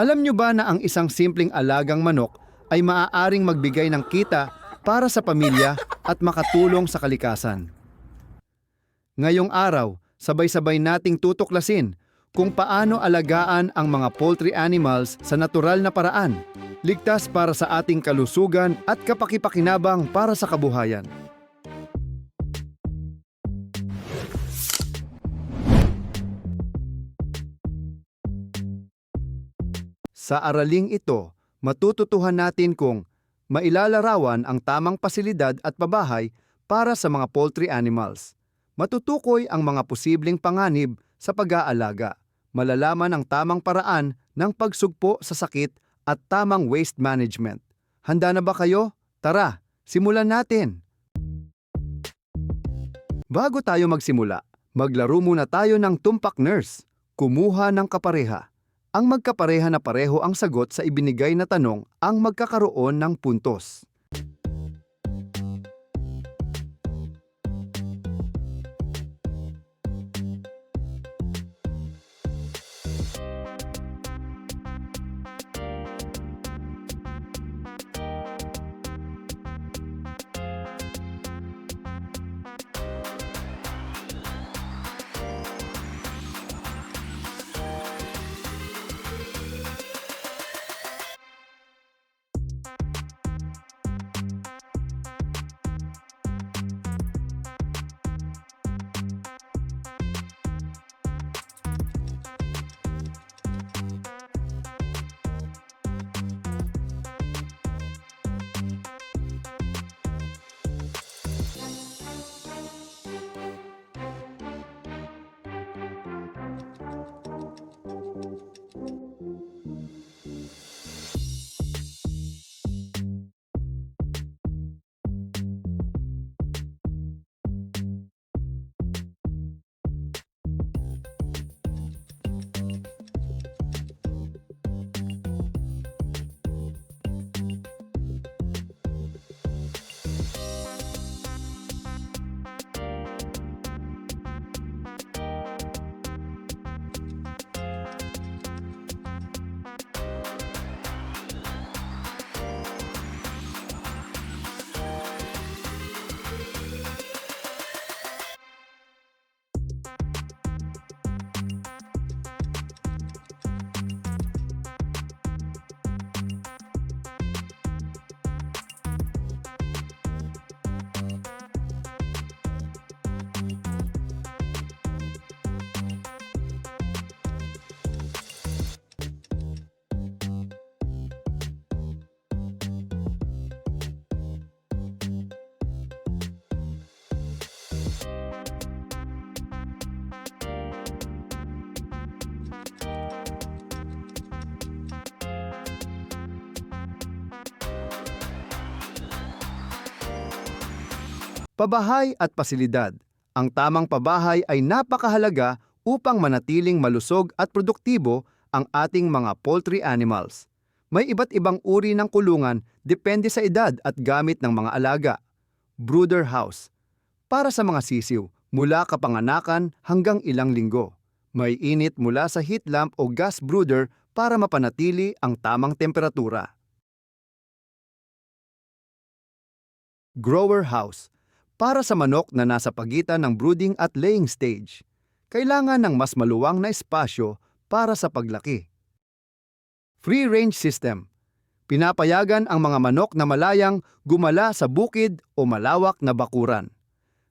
Alam nyo ba na ang isang simpleng alagang manok ay maaaring magbigay ng kita para sa pamilya at makatulong sa kalikasan? Ngayong araw, sabay-sabay nating tutuklasin kung paano alagaan ang mga poultry animals sa natural na paraan, ligtas para sa ating kalusugan at kapakipakinabang para sa kabuhayan. Sa araling ito, matututuhan natin kung mailalarawan ang tamang pasilidad at pabahay para sa mga poultry animals. Matutukoy ang mga posibleng panganib sa pag-aalaga. Malalaman ang tamang paraan ng pagsugpo sa sakit at tamang waste management. Handa na ba kayo? Tara, simulan natin! Bago tayo magsimula, maglaro muna tayo ng tumpak nurse. Kumuha ng kapareha. Ang magkapareha na pareho ang sagot sa ibinigay na tanong ang magkakaroon ng puntos. Pabahay at pasilidad. Ang tamang pabahay ay napakahalaga upang manatiling malusog at produktibo ang ating mga poultry animals. May iba't ibang uri ng kulungan depende sa edad at gamit ng mga alaga. Brooder house. Para sa mga sisiw, mula kapanganakan hanggang ilang linggo. May init mula sa heat lamp o gas brooder para mapanatili ang tamang temperatura. Grower house para sa manok na nasa pagitan ng brooding at laying stage. Kailangan ng mas maluwang na espasyo para sa paglaki. Free-range system. Pinapayagan ang mga manok na malayang gumala sa bukid o malawak na bakuran.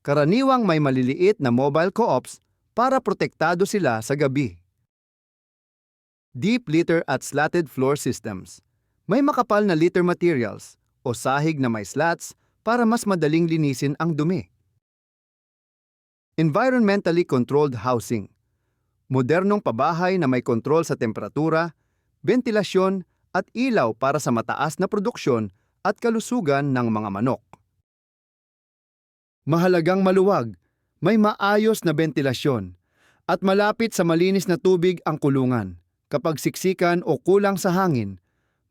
Karaniwang may maliliit na mobile co-ops para protektado sila sa gabi. Deep litter at slatted floor systems. May makapal na litter materials o sahig na may slats para mas madaling linisin ang dumi. Environmentally controlled housing. Modernong pabahay na may kontrol sa temperatura, ventilasyon at ilaw para sa mataas na produksyon at kalusugan ng mga manok. Mahalagang maluwag, may maayos na ventilasyon, at malapit sa malinis na tubig ang kulungan. Kapag siksikan o kulang sa hangin,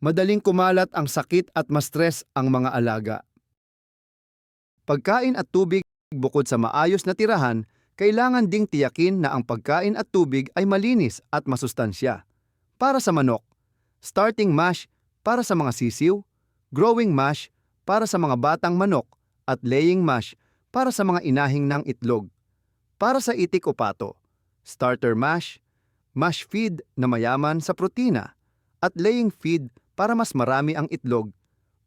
madaling kumalat ang sakit at ma-stress ang mga alaga. Pagkain at tubig bukod sa maayos na tirahan, kailangan ding tiyakin na ang pagkain at tubig ay malinis at masustansya. Para sa manok, starting mash para sa mga sisiw, growing mash para sa mga batang manok, at laying mash para sa mga inahing ng itlog. Para sa itik o pato, starter mash, mash feed na mayaman sa protina, at laying feed para mas marami ang itlog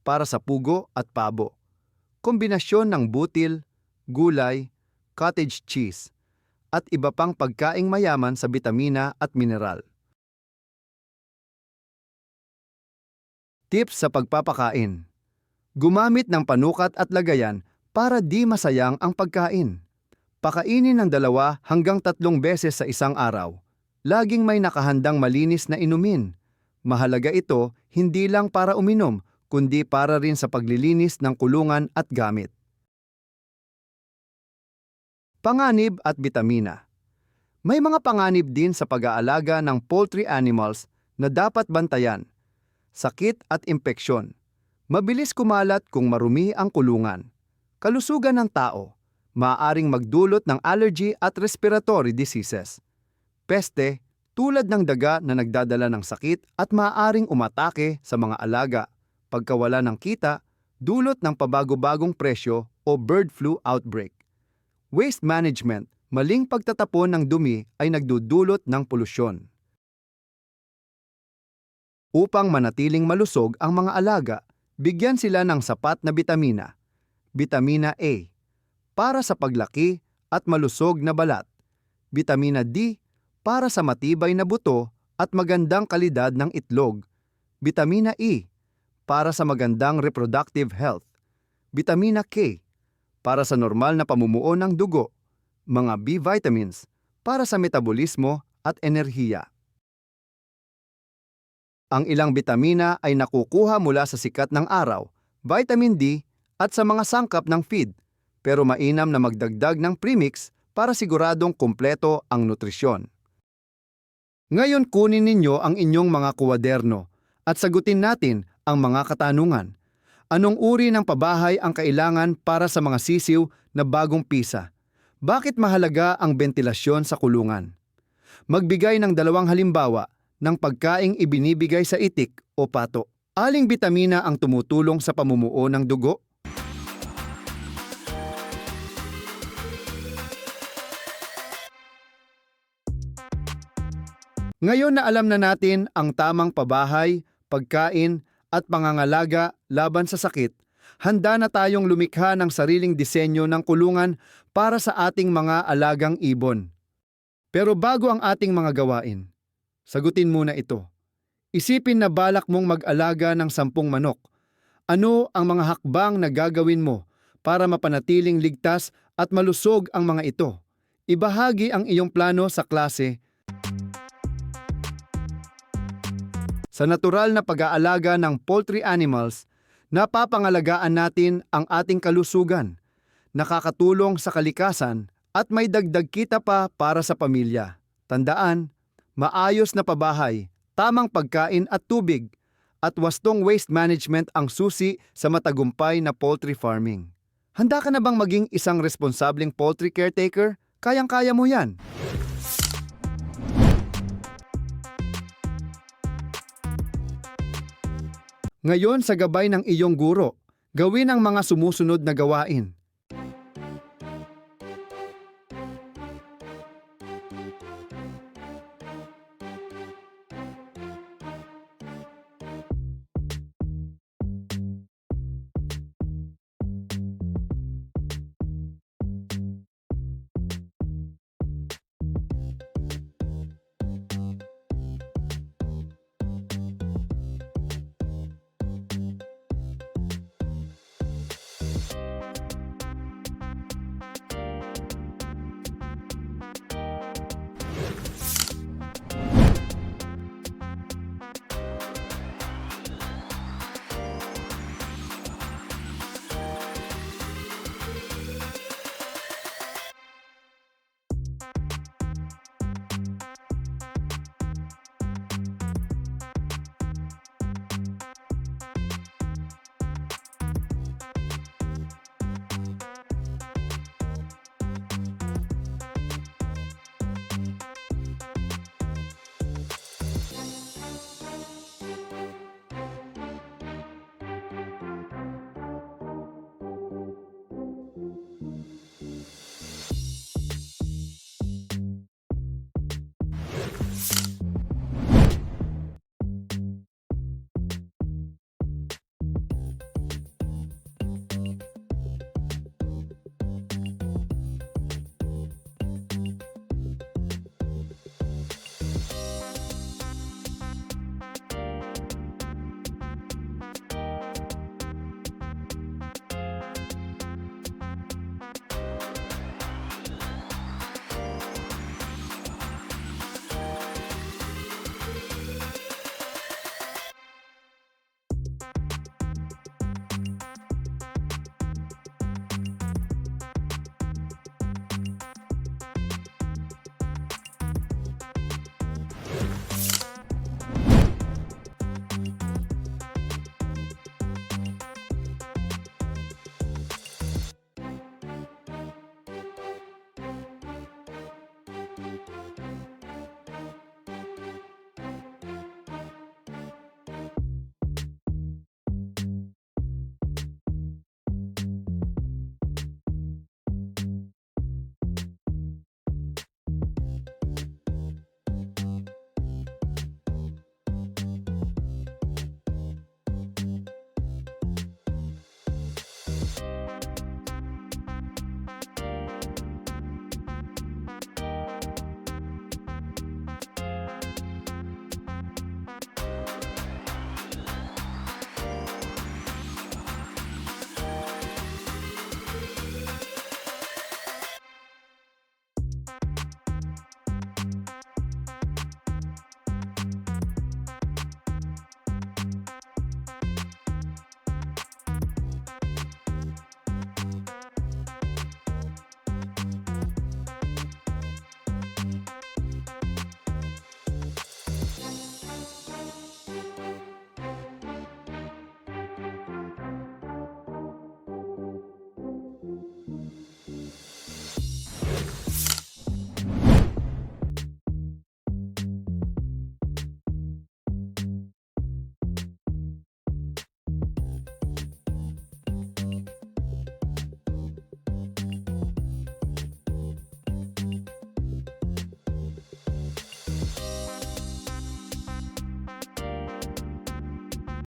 para sa pugo at pabo. Kombinasyon ng butil, gulay, cottage cheese, at iba pang pagkaing mayaman sa bitamina at mineral. Tips sa pagpapakain. Gumamit ng panukat at lagayan para di masayang ang pagkain. Pakainin ng dalawa hanggang tatlong beses sa isang araw. Laging may nakahandang malinis na inumin. Mahalaga ito hindi lang para uminom, kundi para rin sa paglilinis ng kulungan at gamit. Panganib at bitamina. May mga panganib din sa pag-aalaga ng poultry animals na dapat bantayan. Sakit at impeksyon. Mabilis kumalat kung marumi ang kulungan. Kalusugan ng tao. Maaaring magdulot ng allergy at respiratory diseases. Peste, tulad ng daga na nagdadala ng sakit at maaaring umatake sa mga alaga. Pagkawala ng kita, dulot ng pabago-bagong presyo o bird flu outbreak. Waste management, maling pagtatapon ng dumi ay nagdudulot ng polusyon. Upang manatiling malusog ang mga alaga, bigyan sila ng sapat na bitamina. Bitamina A, para sa paglaki at malusog na balat. Bitamina D, para sa matibay na buto at magandang kalidad ng itlog. Bitamina E, para sa magandang reproductive health. Bitamina K, para sa normal na pamumuo ng dugo. Mga B vitamins, para sa metabolismo at enerhiya. Ang ilang bitamina ay nakukuha mula sa sikat ng araw, vitamin D at sa mga sangkap ng feed, pero mainam na magdagdag ng premix para siguradong kumpleto ang nutrisyon. Ngayon kunin ninyo ang inyong mga kuwaderno at sagutin natin ang mga katanungan. Anong uri ng pabahay ang kailangan para sa mga sisiw na bagong pisa? Bakit mahalaga ang bentilasyon sa kulungan? Magbigay ng dalawang halimbawa ng pagkaing ibinibigay sa itik o pato. Aling bitamina ang tumutulong sa pamumuo ng dugo? Ngayon na alam na natin ang tamang pabahay, pagkain at pangangalaga laban sa sakit, handa na tayong lumikha ng sariling disenyo ng kulungan para sa ating mga alagang ibon. Pero bago ang ating mga gawain, sagutin muna ito. Isipin na balak mong mag-alaga ng sampung manok. Ano ang mga hakbang na gagawin mo para mapanatiling ligtas at malusog ang mga ito? Ibahagi ang iyong plano sa klase Sa natural na pag-aalaga ng poultry animals, napapangalagaan natin ang ating kalusugan, nakakatulong sa kalikasan at may dagdag kita pa para sa pamilya. Tandaan, maayos na pabahay, tamang pagkain at tubig, at wastong waste management ang susi sa matagumpay na poultry farming. Handa ka na bang maging isang responsableng poultry caretaker? Kayang-kaya mo yan. Ngayon sa gabay ng iyong guro, gawin ang mga sumusunod na gawain.